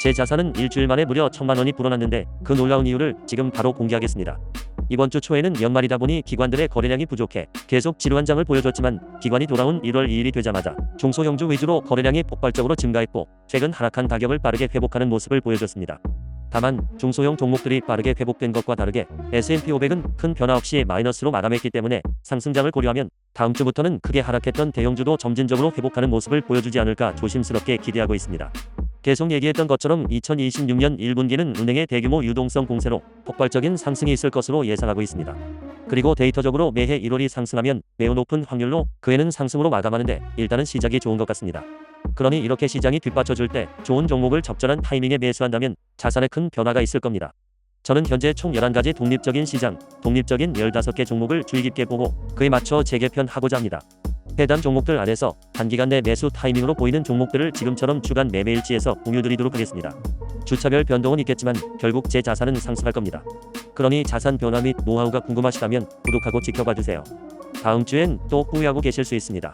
제 자산은 일주일 만에 무려 천만 원이 불어났는데 그 놀라운 이유를 지금 바로 공개하겠습니다. 이번 주 초에는 연말이다 보니 기관들의 거래량이 부족해 계속 지루한 장을 보여줬지만 기관이 돌아온 1월 2일이 되자마자 중소형주 위주로 거래량이 폭발적으로 증가했고 최근 하락한 가격을 빠르게 회복하는 모습을 보여줬습니다. 다만 중소형 종목들이 빠르게 회복된 것과 다르게 S&P 500은 큰 변화 없이 마이너스로 마감했기 때문에 상승장을 고려하면 다음 주부터는 크게 하락했던 대형주도 점진적으로 회복하는 모습을 보여주지 않을까 조심스럽게 기대하고 있습니다. 계속 얘기했던 것처럼 2026년 1분기는 은행의 대규모 유동성 공세로 폭발적인 상승이 있을 것으로 예상하고 있습니다. 그리고 데이터적으로 매해 1월이 상승하면 매우 높은 확률로 그 해는 상승으로 마감하는데 일단은 시작이 좋은 것 같습니다. 그러니 이렇게 시장이 뒷받쳐줄 때 좋은 종목을 적절한 타이밍에 매수한다면 자산에 큰 변화가 있을 겁니다. 저는 현재 총 11가지 독립적인 시장, 독립적인 15개 종목을 주의 깊게 보고 그에 맞춰 재개편하고자 합니다. 해당 종목들 안에서 단기간 내 매수 타이밍으로 보이는 종목들을 지금처럼 주간 매매일지에서 공유드리도록 하겠습니다. 주차별 변동은 있겠지만 결국 제 자산은 상승할 겁니다. 그러니 자산 변화 및 노하우가 궁금하시다면 구독하고 지켜봐 주세요. 다음 주엔 또 후회하고 계실 수 있습니다.